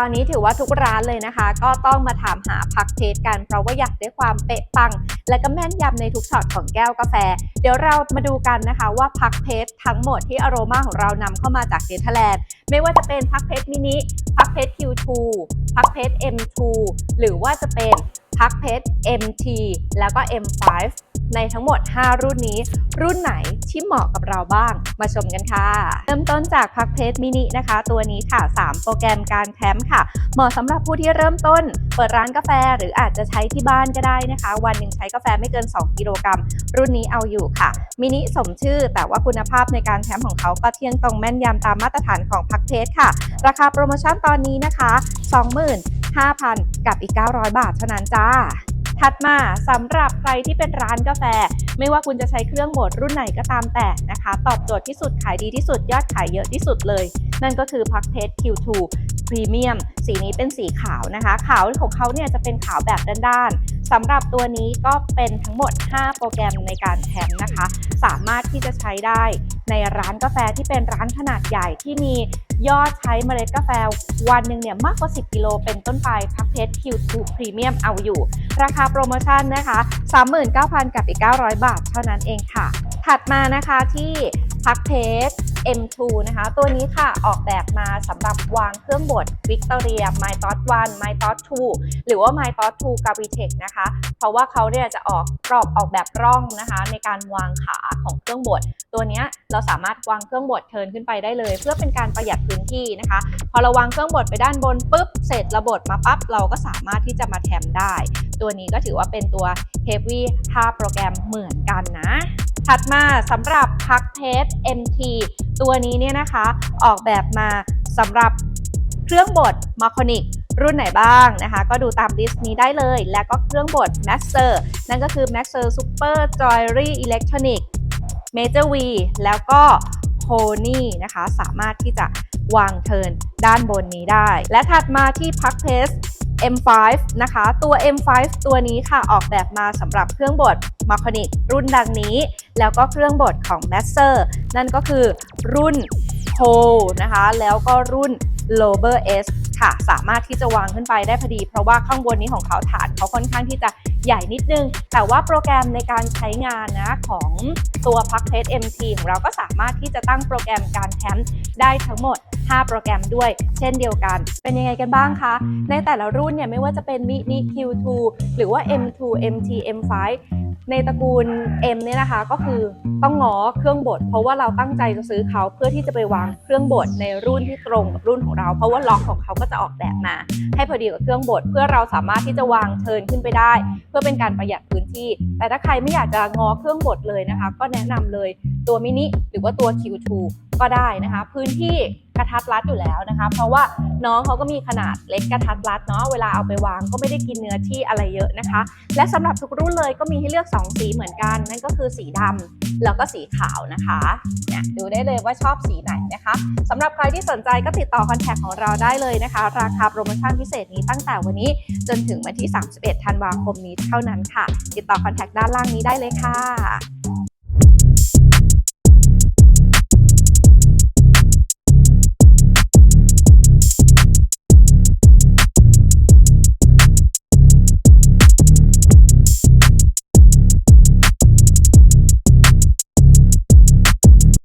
ตอนนี้ถือว่าทุกร้านเลยนะคะ ก็ต้องมาถามหาพักเทสกัน เพราะว่าอยากได้ความเป๊ะปัง และก็แม่นยำในทุกช็อตของแก้วกาแฟ เดี๋ยวเรามาดูกันนะคะว่าพักเพชทั้งหมดที่อโรมาของเรานำเข้ามาจากเนเธอร์แลนด์ไม่ว่าจะเป็นพักเพชรมินิพักเพชร Q2 พักเพชร M2 หรือว่าจะเป็นพักเพชร MT แล้วก็ M5 ในทั้งหมด 5 รุ่นนี้ รุ่นไหนที่เหมาะกับเราบ้าง มาชมกันค่ะ เริ่มต้นจากพักเพชรมินินะคะ ตัวนี้ค่ะ 3 โปรแกรมการแคมป์ค่ะ เหมาะสำหรับผู้ที่เริ่มต้น เปิดร้านกาแฟหรืออาจจะใช้ที่บ้านก็ได้นะคะ วันหนึ่งใช้กาแฟไม่เกิน 2 กิโลกรัม รุ่นนี้เอาอยู่ค่ะมินิสมชื่อ แต่ว่าคุณภาพในการแคมป์ของเขาก็เที่ยงตรงแม่นยำตามมาตรฐานของพักเพชรค่ะ ราคาโปรโมชั่นตอนนี้นะคะ25,000 กับอีก 900 บาทเท่านั้นจ้า ถัดมาสำหรับใครที่เป็นร้านกาแฟ ไม่ว่าคุณจะใช้เครื่องบดรุ่นไหนก็ตามแต่นะคะ ตอบโจทย์ที่สุดขายดีที่สุดยอดขายเยอะที่สุดเลย นั่นก็คือพักเพชร Q2 Premium สีนี้เป็นสีขาวนะคะ ขาวของเขาเนี่ยจะเป็นขาวแบบด้านๆสำหรับตัวนี้ก็เป็นทั้งหมด 5 โปรแกรมในการแคมนะคะ สามารถที่จะใช้ได้ ในร้านกาแฟที่เป็นร้านขนาดใหญ่ที่มียอดใช้เมล็ดกาแฟวันหนึ่งเนี่ยมากกว่า 10 กิโลเป็นต้นไปพักเพชรคิวทูพรีเมียมเอาอยู่ ราคาโปรโมชั่นนะคะ 39,000 กับอีก 900 บาทเท่านั้นเองค่ะ ถัดมานะคะที่ พักเพชร M2 นะคะ ตัวนี้ค่ะออกแบบมาสำหรับวางเครื่องบด Victoria My t o t 1 My t o t 2 หรือว่า My t o t 2 g a v i t e c h นะคะ เพราะว่าเขาเนี่ยจะออกกรอบออกแบบร่องนะคะ ในการวางขาของเครื่องบด ตัวนี้เราสามารถวางเครื่องบดเทินขึ้นไปได้เลย เพื่อเป็นการประหยัดพื้นที่นะคะ พอเราวางเครื่องบดไปด้านบนปุ๊บเสร็จระบดมาปั๊บเราก็สามารถที่จะมาแถมได้ ตัวนี้ก็ถือว่าเป็นตัว Heavy 5โปรแกรมเหมือนกันนะ ถัดมาสำหรับพักเพชร MT ตัวนี้เนี่ยนะคะออกแบบมาสำหรับเครื่องบดมาคอนิกรุ่นไหนบ้างนะคะ ก็ดูตามลิสต์นี้ได้เลย แล้วก็เครื่องบด Maxer นั่นก็คือ Maxer Super Jewelry Electronic Major V แล้วก็ Pony นะคะ สามารถที่จะวางเทินด้านบนนี้ได้ และถัดมาที่พักเพชร M5 นะคะ ตัว M5 ตัวนี้ค่ะออกแบบมาสำหรับเครื่องบดมาคอนิกรุ่นดังนี้ แล้วก็เครื่องบดของ m a s t e r นั่นก็คือรุ่น p o นะคะ แล้วก็รุ่น l o b e r S ค่ะ สามารถที่จะวางขึ้นไปได้พอดี เพราะว่าข้างบนนี้ของเขาฐานเขาค่อนข้างที่จะใหญ่นิดนึง แต่ว่าโปรแกรมในการใช้งานนะของตัวพักเพชร MT ของเราก็สามารถที่จะตั้งโปรแกรมการแคมป์ได้ทั้งหมด 5 โปรแกรมด้วย เช่นเดียวกัน เป็นยังไงกันบ้างคะ ในแต่ละรุ่นเนี่ยไม่ว่าจะเป็นมินิ Q2 หรือว่า M2 MT M5 ในตระกูล M เนี่ยนะคะก็คือต้องงอเครื่องบดเพราะว่าเราตั้งใจจะซื้อเขาเพื่อที่จะไปวางเครื่องบดในรุ่นที่ตรงกับรุ่นของเรา เพราะว่าล็อกของเขาก็จะออกแบบมา ให้พอดีกับเครื่องบดเพื่อเราสามารถที่จะวางเทิร์นขึ้นไปได้ เพื่อเป็นการประหยัดพื้นที่ แต่ถ้าใครไม่อยากจะงอเครื่องบดเลยนะคะ ก็แนะนำเลยตัวมินิหรือว่าตัว Q2 ก็ได้นะคะ พื้นที่ กระทัดรัดอยู่แล้วนะคะ เพราะว่าน้องเขาก็มีขนาดเล็กกระทัดรัดเนาะเวลาเอาไปวางก็ไม่ได้กินเนื้อที่อะไรเยอะนะคะ และสำหรับทุกรุ่นเลยก็มีให้เลือก 2 สีเหมือนกัน นั่นก็คือสีดำแล้วก็สีขาวนะคะเนี่ยดูได้เลยว่าชอบสีไหนนะคะสำหรับใครที่สนใจก็ติดต่อคอนแทคของเราได้เลยนะคะ ราคาโปรโมชั่นพิเศษนี้ตั้งแต่วันนี้จนถึงวันที่ 31 ธันวาคมนี้เท่านั้นค่ะ ติดต่อคอนแทคด้านล่างนี้ได้เลยค่ะ